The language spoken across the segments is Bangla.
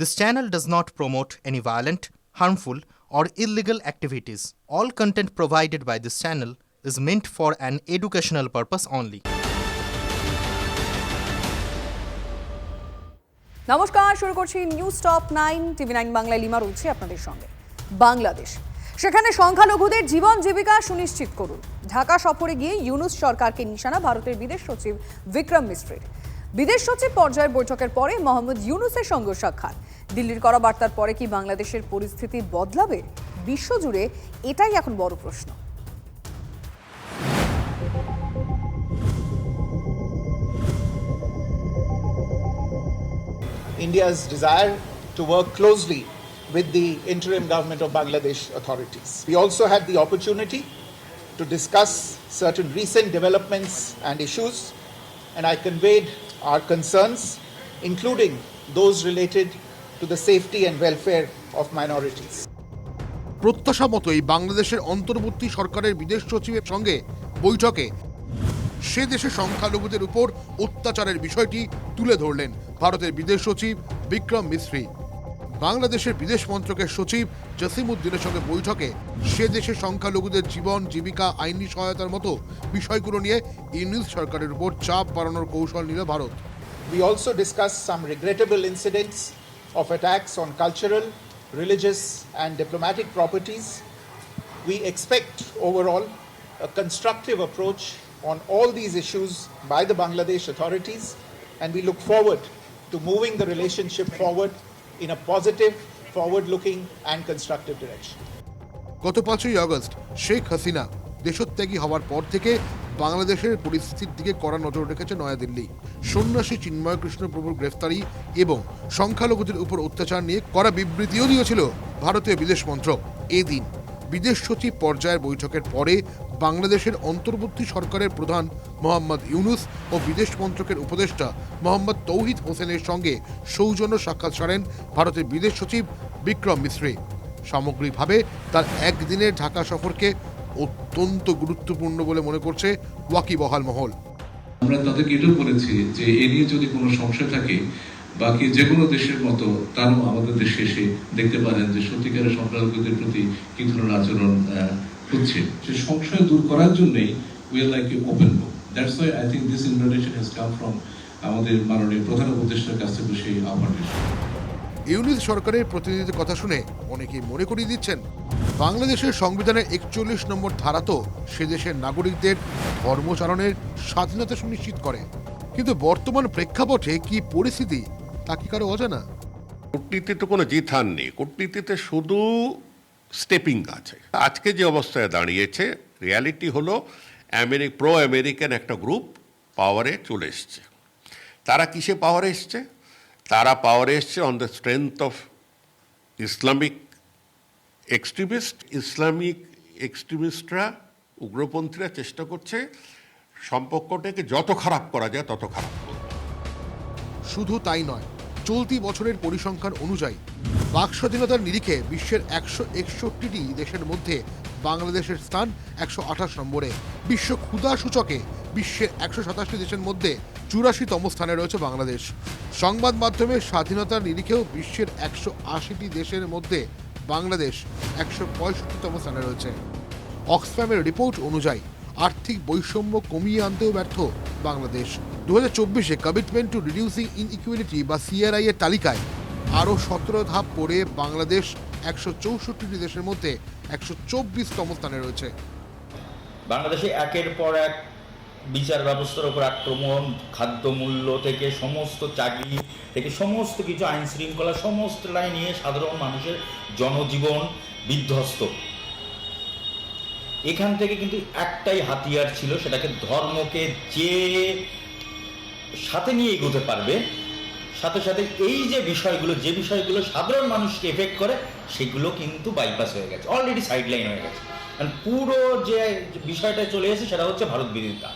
This channel does not promote any violent, harmful, or illegal activities. All content provided by this channel is meant for an educational purpose only. নমস্কার শুরু করছি news top nine TV nine বাংলায় লিমা রয়েছে আপনাদের সঙ্গে বাংলাদেশ সেখানে সংখ্যালঘুদের জীবন জীবিকা সুনিশ্চিত করুন ঢাকা সফরে গিয়ে ইউনুস সরকারকে নিশানা ভারতের বিদেশ সচিব বিক্রম মিশ্রের বিদেশ সচিব পর্যায়ের বৈঠকের পরে মোহাম্মদ ইউনুসের সঙ্গে সাক্ষাৎ দিল্লির করা বার্তার পরে কি বাংলাদেশের পরিস্থিতি বদলাবে বিশ্বজুড়ে এটাই এখন বড় প্রশ্ন India's desire to work closely with the interim government of Bangladesh authorities. We also had the opportunity to discuss certain recent developments and issues, and I conveyed our concerns, including those related to the safety and welfare of minorities. প্রত্যাশা মতোই বাংলাদেশের অন্তর্বর্তী সরকারের বিদেশ সচিবের সঙ্গে বৈঠকে সে দেশে সংখ্যালঘুদের উপর অত্যাচারের বিষয়টি তুলে ধরলেন ভারতের বিদেশ সচিব বিক্রম মিশ্রি বাংলাদেশের বিদেশ মন্ত্রকের সচিব জসিমউদ্দিনের সঙ্গে বৈঠকে সে দেশে সংখ্যালঘুদের জীবন জীবিকা আইনি সহায়তার মতো বিষয়গুলো নিয়ে ইউনিস সরকারের উপর চাপ বাড়ানোর কৌশল নিল Bharat We also discussed some regrettable incidents of attacks on cultural, religious, and diplomatic properties. We expect overall a constructive approach on all these issues by the Bangladesh authorities, and we look forward to moving the relationship forward in a positive, forward looking, and constructive direction. গত পাঁচই আগস্ট শেখ হাসিনা দেশত্যাগী হওয়ার পর থেকে বাংলাদেশের পরিস্থিতির দিকে কড়া নজর রেখেছে নয়াদিল্লি সন্ন্যাসী চিন্ময় কৃষ্ণ প্রভুর গ্রেফতারি এবং সংখ্যালঘুদের উপর অত্যাচার নিয়ে কড়া বিবৃতিও দিয়েছিল ভারতীয় বিদেশ মন্ত্রক এদিন বিদেশ সচিব পর্যায়ের বৈঠকের পরে বাংলাদেশের অন্তর্বর্তী সরকারের প্রধান মোহাম্মদ ইউনুস ও বিদেশ মন্ত্রকের উপদেষ্টা মোহাম্মদ তৌহিদ হোসেনের সঙ্গে সৌজন্য সাক্ষাৎ সারেন ভারতের বিদেশ সচিব বিক্রম মিশ্রি। সামগ্রিকভাবে তার একদিনের ঢাকা সফরকে অত্যন্ত গুরুত্বপূর্ণ বলে মনে করছে ওয়াকিবহাল মহল। আমরা তাদেরকে এটাও বলেছি যে এ নিয়ে যদি কোনো সংশয় থাকে, বাকি যে কোনো দেশের মতো তারাও আমাদের দেশে এসে দেখতে পারেন যে সত্যিকারের সংখ্যালঘুদের প্রতি কি ধরনের আচরণ হচ্ছে সে সংশয় দূর করার জন্যই we are like a open book that's why I think this invitation has come from আমাদের মাননীয় প্রধান উপদেষ্টার কাছ থেকে সেই আহ্বানটি ইউনিস সরকারের প্রতিনিধিদের কথা শুনে অনেকেই মনে করিয়ে দিচ্ছেন বাংলাদেশের সংবিধানের একচল্লিশ নম্বর ধারা তো সে দেশের নাগরিকদের ধর্মচারণের স্বাধীনতা সুনিশ্চিত করে। কিন্তু বর্তমান প্রেক্ষাপটে কি পরিস্থিতি তা কি কারও অজানা? কূটনীতিতে কোনো জিত হার নেই কূটনীতিতে শুধু স্টেপিং আছে। আজকে যে অবস্থায় দাঁড়িয়েছে রিয়ালিটি হলো আমেরিক প্রো আমেরিকান একটা গ্রুপ পাওয়ারে চলে এসছে। তারা কিসে পাওয়ারে এসছে? তারা পাওয়ারে এসছে on the strength of Islamic extremist Islamic এক্সট্রিমিস্টরা উগ্রপন্থীরা চেষ্টা করছে সম্পর্কটাকে যত খারাপ করা যায় তত খারাপ। শুধু তাই নয়, চলতি বছরের পরিসংখ্যান অনুযায়ী বাক স্বাধীনতার নিরিখে বিশ্বের একশো একষট্টিটি দেশের মধ্যে বাংলাদেশের স্থান একশো আঠাশ নম্বরে। বিশ্ব ক্ষুধা সূচকে বিশ্বের একশো সাতাশটি দেশের মধ্যে চুরাশিতম স্থানে রয়েছে বাংলাদেশ। সংবাদ মাধ্যমে স্বাধীনতার নিরিখেও বিশ্বের একশো আশিটি দেশের মধ্যে বাংলাদেশ একশো পঁয়ষট্টিতম স্থানে রয়েছে। অক্সফ্যামের রিপোর্ট অনুযায়ী, আর্থিক বৈষম্য কমিয়ে আনতেও ব্যর্থ বাংলাদেশ। দু হাজার চব্বিশে কমিটমেন্ট টু রিডিউসিং ইনইকুয়ালিটি বা সিআরআই এর তালিকায় আরও সতেরো ধাপ পড়ে বাংলাদেশ একশো চৌষট্টিটি দেশের মধ্যে একশো চব্বিশতম স্থানে রয়েছে। বাংলাদেশে একের পর এক বিচার ব্যবস্থার উপর আক্রমণ, খাদ্য মূল্য থেকে সমস্ত চাকরি থেকে সমস্ত কিছু আইন শৃঙ্খলা সমস্ত নিয়ে সাধারণ মানুষের জনজীবন বিধ্বস্ত। এখান থেকে কিন্তু একটাই হাতিয়ার ছিল, সেটাকে ধর্মকে যে সাথে নিয়ে এগোতে পারবে সাথে সাথে এই যে বিষয়গুলো যে বিষয়গুলো সাধারণ মানুষকে এফেক্ট করে, সেগুলো কিন্তু বাইপাস হয়ে গেছে অলরেডি সাইডলাইন হয়ে গেছে। কারণ পুরো যে বিষয়টা চলে এসেছে, সেটা হচ্ছে ভারত বিরোধিতা।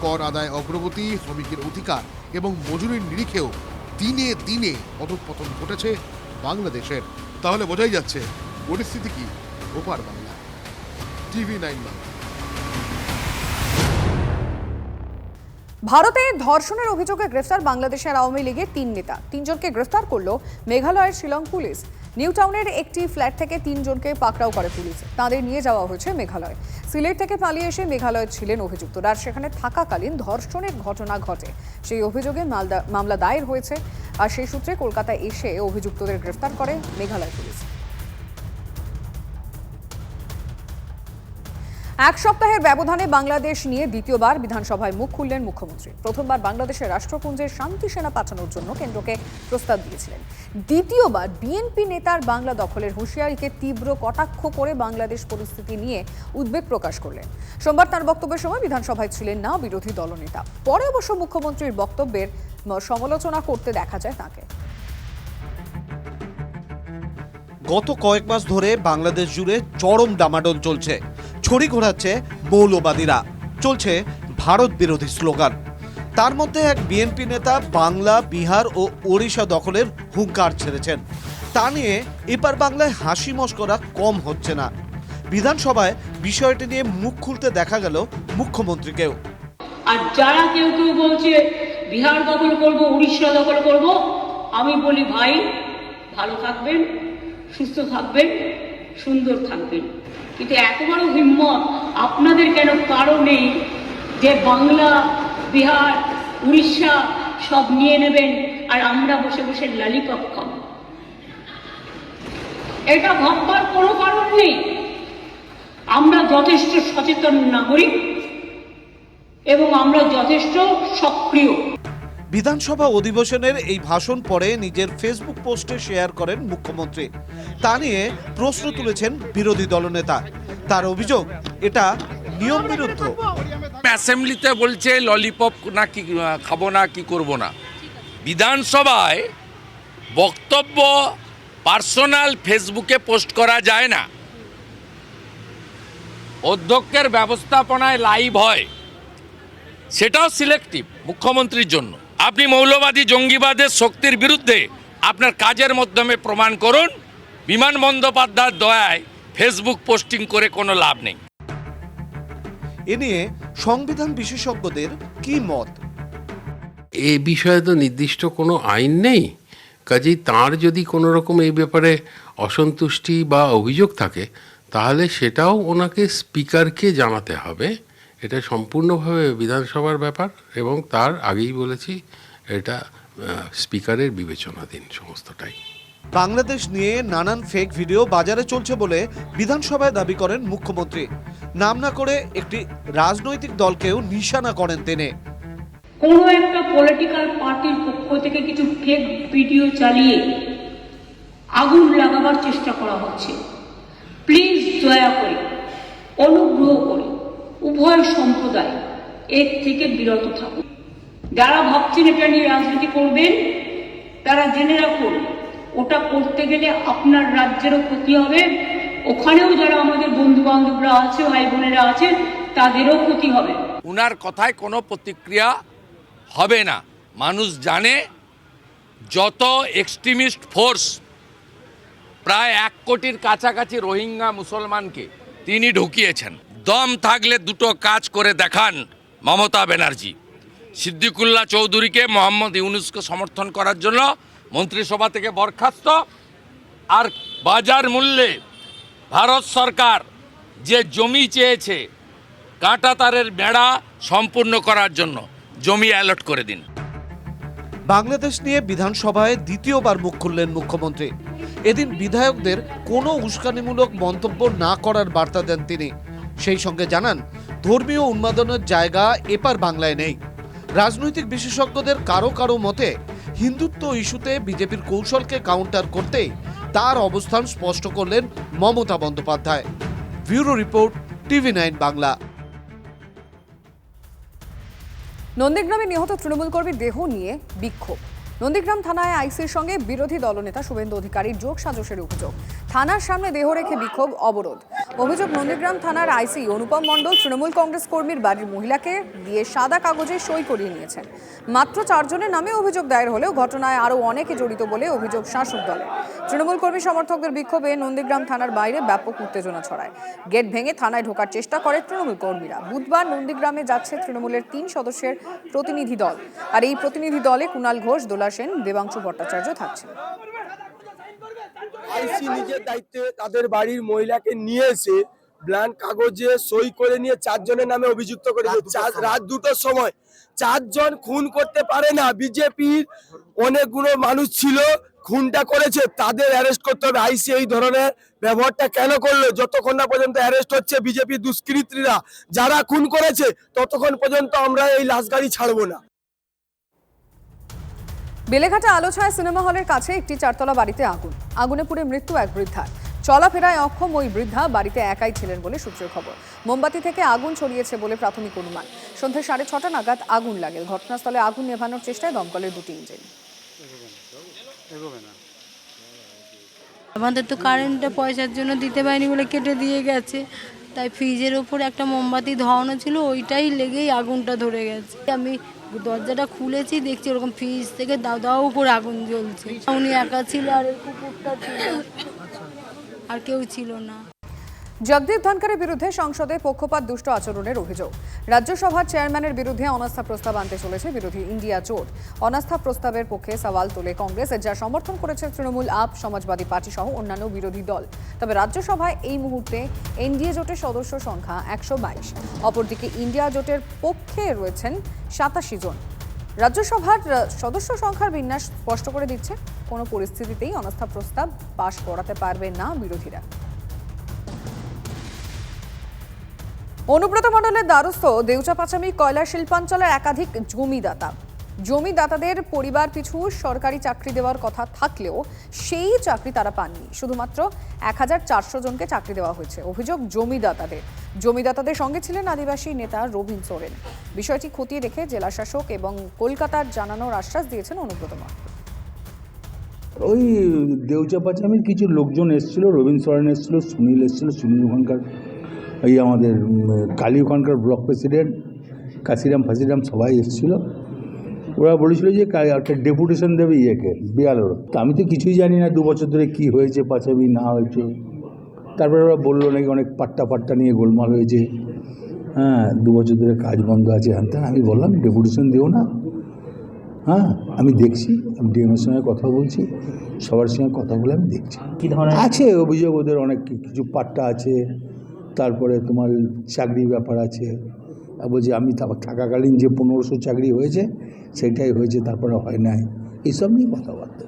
কর আদায় অগ্রগতি, শ্রমিকের অধিকার এবং মজুরির নিরিখেও দিনে দিনে অধঃপতন ঘটেছে বাংলাদেশের। তাহলে বোঝাই যাচ্ছে, পরিস্থিতি কি? ওপার বাংলা। TV nine Bangla. ভারতে ধর্ষণের অভিযোগে গ্রেফতার বাংলাদেশের আওয়ামী লীগের তিন নেতা। তিনজনকে গ্রেফতার করল মেঘালয়ের শিলং পুলিশ। নিউ টাউনের একটি ফ্ল্যাট থেকে তিনজনকে পাকড়াও করে পুলিশ। তাদের নিয়ে যাওয়া হয়েছে মেঘালয়। সিলেট থেকে পালিয়ে এসে মেঘালয়ে ছিলেন অভিযুক্তরা আর সেখানে থাকাকালীন ধর্ষণের ঘটনা ঘটে। সেই অভিযোগে মামলা দায়ের হয়েছে। আর সেই সূত্রে কলকাতায় এসে অভিযুক্তদের গ্রেফতার করে মেঘালয় পুলিশ। এক সপ্তাহের ব্যবধানে বাংলাদেশ নিয়ে দ্বিতীয়বার বিধানসভায় মুখ খুললেন মুখ্যমন্ত্রী। প্রথমবার বাংলাদেশের রাষ্ট্রপুঞ্জে শান্তি সেনা পাঠানোর জন্য কেন্দ্রকে প্রস্তাব দিয়েছিলেন। দ্বিতীয়বার বিএনপি নেতার বাংলা দখলের হুঁশিয়ারিকে তীব্র কটাক্ষ করে বাংলাদেশ পরিস্থিতি নিয়ে উদ্বেগ প্রকাশ করলেন। সোমবার তার বক্তব্যের সময় বিধানসভায় ছিলেন না বিরোধী দলনেতা। পরে অবশ্য মুখ্যমন্ত্রীর বক্তব্যের সমালোচনা করতে দেখা যায় তাকে। গত কয়েক মাস ধরে বাংলাদেশ জুড়ে চরম ডামাডোল চলছে। ছড়ি ঘোরাচ্ছে মৌলবাদীরা। চলছে ভারত বিরোধী স্লোগান। তার মধ্যে এক বিএনপি নেতা বাংলা, বিহার ও ওড়িশা দখলের হুঙ্কার ছেড়েছেন। তা নিয়ে এপার বাংলায় হাসি মস্করা কম হচ্ছে না। বিধানসভায় বিষয়টি নিয়ে মুখ খুলতে দেখা গেল মুখ্যমন্ত্রীকেও। আর যারা কেউ কেউ বলছে, বিহার দখল করব, উড়িষ্যা দখল করব, আমি বলি, ভাই, ভালো থাকবেন, সুস্থ থাকবেন, সুন্দর থাকবেন। কিন্তু এত বড় হিম্মত আপনাদের কেন কারও নেই যে বাংলা, বিহার, উড়িষ্যা সব নিয়ে নেবেন আর আমরা বসে বসে লালিপপ খাব? এটা ভাববার কোনো কারণ নেই। আমরা যথেষ্ট সচেতন নাগরিক এবং আমরা যথেষ্ট সক্রিয়। বিধানসভা অধিবেশনের এই ভাষণ পরে নিজের ফেসবুক পোস্টে শেয়ার করেন মুখ্যমন্ত্রী। তা নিয়ে প্রশ্ন তুলেছেন বিরোধী দলনেতা। তার অভিযোগ, এটা নিয়ম বিরুদ্ধ। অ্যাসেম্বলিতে বলছে, ললিপপ না কি খাব না, কি করব না। বিধানসভায় বক্তব্য পার্সোনাল ফেসবুকে পোস্ট করা যায় না। অধ্যক্ষের ব্যবস্থাপনায় লাইভ হয়। সেটাও সিলেক্টিভ মুখ্যমন্ত্রীর জন্য। আপনি মৌলবাদী জঙ্গিবাদের শক্তির বিরুদ্ধে আপনার কাজের মাধ্যমে প্রমাণ করুন। বিমান বন্দ্যোপাধ্যায়ের দয়ায় ফেসবুক পোস্টিং করে কোনো লাভ নেই। এ নিয়ে সংবিধান বিশেষজ্ঞদের কি মত? এ বিষয়ে তো নির্দিষ্ট কোনো আইন নেই। কাজেই তার যদি কোনো রকম এই ব্যাপারে অসন্তুষ্টি বা অভিযোগ থাকে তাহলে সেটাও ওনাকে স্পিকারকে জানাতে হবে। এটা সম্পূর্ণভাবে বিধানসভার ব্যাপার এবং তার আগেই বলেছি এটা স্পিকারের বিবেচনাধীন সমস্তটাই। বাংলাদেশ নিয়ে নানান ফেক ভিডিও বাজারে চলছে বলে বিধানসভায় দাবি করেন মুখ্যমন্ত্রী। নাম না করে একটি রাজনৈতিক দলকেও নিশানা করেন তিনি। কোনো একটা পলিটিক্যাল পার্টির পক্ষ থেকে কিছু ফেক ভিডিও চালিয়ে আগুন লাগাবার চেষ্টা করা হচ্ছে। প্লিজ দয়া করে অনুগ্রহ করে উভয় সম্প্রদায়, এর থেকে বিরত থাকুন। যারা ভাবছেন এটা নিয়ে রাজনীতি করবেন, তারা জেনে রাখুন, ওটা করতে গেলে আপনার রাজ্যেরও ক্ষতি হবে। ওখানেও যারা আমাদের বন্ধু বান্ধবরা আছে ভাই বোনেরা আছেন তাদেরও ক্ষতি হবে। উনার কথায় কোনো প্রতিক্রিয়া হবে না। মানুষ জানে, যত এক্সট্রিমিস্ট ফোর্স, প্রায় এক কোটির কাছাকাছি রোহিঙ্গা মুসলমানকে তিনি ঢুকিয়েছেন। দম থাকলে দুটো কাজ করে দেখান মমতা ব্যানার্জি। সিদ্দিকুল্লাহ চৌধুরীকে মোহাম্মদ ইউনুসকে সমর্থন করার জন্য মন্ত্রিসভা থেকে বরখাস্ত। আর বাজার মূল্যে ভারত সরকার যে জমি চেয়েছে কাঁটাতারের বেড়া সম্পূর্ণ করার জন্য জমি অ্যালট করে দিন। বাংলাদেশ নিয়ে বিধানসভায় দ্বিতীয়বার মুখ খুললেন মুখ্যমন্ত্রী। এদিন বিধায়কদের কোনো উস্কানিমূলক মন্তব্য না করার বার্তা দেন তিনি। সেই সঙ্গে জানান, ধর্মীয় উন্মাদনের জায়গা এপার বাংলায় নেই। রাজনৈতিক বিশেষজ্ঞদের কারও কারও মতে, হিন্দুত্ব ইস্যুতে বিজেপির কৌশলকে কাউন্টার করতেই তার অবস্থান স্পষ্ট করলেন Mamata Bandyopadhyay. Bureau report, TV nine Bangla. নন্দীগ্রামে নিহত তৃণমূল কর্মীর দেহ নিয়ে বিক্ষোভ। নন্দীগ্রাম থানায় আইসির সঙ্গে বিরোধী দলনেতা শুভেন্দু অধিকারীর যোগ সাজসের অভিযোগ। থানার সামনে দেহ রেখে বিক্ষোভ, অবরোধ। অভিযোগ নন্দীগ্রাম থানার আইসি অনুপম মণ্ডল তৃণমূল কংগ্রেস কর্মীর বাড়ির মহিলাকে দিয়ে সাদা কাগজে সই করিয়ে নিয়েছেন। মাত্র চারজনের নামে অভিযোগ দায়ের হলেও ঘটনায় আরও অনেকে জড়িত বলে অভিযোগ শাসক দলে তৃণমূল কর্মী সমর্থকদের বিক্ষোভে নন্দীগ্রাম থানার বাইরে ব্যাপক উত্তেজনা ছড়ায়। গেট ভেঙে থানায় ঢোকার চেষ্টা করে তৃণমূল কর্মীরা। বুধবার নন্দীগ্রামে যাচ্ছে তৃণমূলের তিন সদস্যের প্রতিনিধি দল। আর এই প্রতিনিধি দলে কুণাল ঘোষ, দোলা সেন, দেবাংশু ভট্টাচার্য থাকছেন। আইসি নিজের দায়িত্বে তাদের বাড়ির মহিলাকে নিয়ে এসে ব্ল্যাঙ্ক কাগজে সই করে নিয়ে চারজনের নামে অভিযুক্ত করেছে রাত দুটোর সময় চারজন খুন করতে পারে না। বিজেপির অনেকগুলো মানুষ ছিল খুনটা করেছে তাদের অ্যারেস্ট করতে হবে। আইসি এই ধরনের ব্যবহারটা কেন করল? যতক্ষণ না পর্যন্ত অ্যারেস্ট হচ্ছে বিজেপি দুষ্কৃতীরা যারা খুন করেছে ততক্ষণ পর্যন্ত আমরা এই লাশ গাড়ি ছাড়বো না। বেলেঘাটা আলোছায় সিনেমা হলের কাছে একটি চারতলা বাড়িতে আগুন। আগুনে পুড়ে মৃত্যু এক বৃদ্ধার। চলাফেরায় অক্ষম ওই বৃদ্ধা বাড়িতে একাই ছিলেন বলে সূত্রের খবর। মোমবাতি থেকে আগুন ছড়িয়েছে বলে প্রাথমিক অনুমান। সন্ধ্যে সাড়ে ছটা নাগাদ আগুন লাগে। ঘটনাস্থলে আগুন নেভানোর চেষ্টায় দমকলের দুটি ইঞ্জিন। আমাদের তো কারেন্টটা পয়সার জন্য দিতে পারিনি বলে কেটে দিয়ে গেছে। তাই ফ্রিজের ওপর একটা মোমবাতি ধরানো ছিল, ওইটাই লেগেই আগুনটা ধরে গেছে। আমি দরজাটা খুলেছি, দেখছি ওরকম ফ্রিজ থেকে দাও দাও করে আগুন জ্বলছে। উনি একা ছিল আর কুকুরটা ছিল। আর কেউ ছিল না। জগদীপ ধনকরের বিরুদ্ধে সংসদে পক্ষপাত দুষ্ট আচরণের অভিযোগ। রাজ্যসভার চেয়ারম্যানের বিরুদ্ধে অনাস্থা প্রস্তাব আনতে চলেছে বিরোধী ইন্ডিয়া জোট। অনাস্থা প্রস্তাবের পক্ষে সওয়াল তোলে কংগ্রেস যা সমর্থন করেছে তৃণমূল, আপ, সমাজবাদী পার্টি সহ অন্যান্য বিরোধী দল। তবে রাজ্যসভায় এই মুহূর্তে এনডিএ জোটের সদস্য সংখ্যা একশো বাইশ। অপরদিকে ইন্ডিয়া জোটের পক্ষে রয়েছেন সাতাশি জন। রাজ্যসভার সদস্য সংখ্যার বিন্যাস স্পষ্ট করে দিচ্ছে, কোনো পরিস্থিতিতেই অনাস্থা প্রস্তাব পাশ করাতে পারবে না বিরোধীরা। অনুব্রত মণ্ডলের দ্বারস্থ দেউচা পাচামি কয়লা শিল্পাঞ্চলের একাধিক জমিদাতা। জমিদাতাদের পরিবার পিছু সরকারি চাকরি দেওয়ার কথা থাকলেও সেই চাকরি তারা পাননি। শুধুমাত্র এক হাজার চারশো জনকে চাকরি দেওয়া হয়েছে। অভিযোগ জমিদাতাদের। জমিদাতাদের সঙ্গে ছিলেন আদিবাসী নেতা রবীন সোরেন। বিষয়টি খতিয়ে দেখে জেলা শাসক এবং কলকাতার জানানোর আশ্বাস দিয়েছেন অনুব্রত মণ্ডল। ওই দেউচা পাচামির কিছু লোকজন এসেছিল, রবীন্দ্র সরেন এসেছিল, সুনীল এসেছিল, সুনীল ওখানকার এই আমাদের কালী ওখানকার ব্লক প্রেসিডেন্ট কাশিরাম ফাসিরাম সবাই এসেছিল। ওরা বলেছিল যে একটা ডেপুটেশন দেবে ইয়েকে বিয়ালোর তা আমি তো কিছুই জানি না দু বছর ধরে কী হয়েছে পাচাবি না হয়েছে। তারপরে ওরা বলল নাকি অনেক পাট্টা পাট্টা নিয়ে গোলমাল হয়েছে। হ্যাঁ দু বছর ধরে কাজ বন্ধ আছে হ্যান। আমি বললাম ডেপুটেশন দিও না। হ্যাঁ আমি দেখছি আমি ডিএমের সঙ্গে কথা বলছি সবার সঙ্গে কথা বলে আমি দেখছি। কি ধরনের? আছে অভিযোগ ওদের অনেক কিছু পাট্টা আছে। তারপরে তোমার চাকরির ব্যাপার আছে। বলছি, আমি থাকাকালীন যে পনেরোশো চাকরি হয়েছে, সেটাই হয়েছে, তারপরে হয় নাই। এসব নিয়ে কথাবার্তা।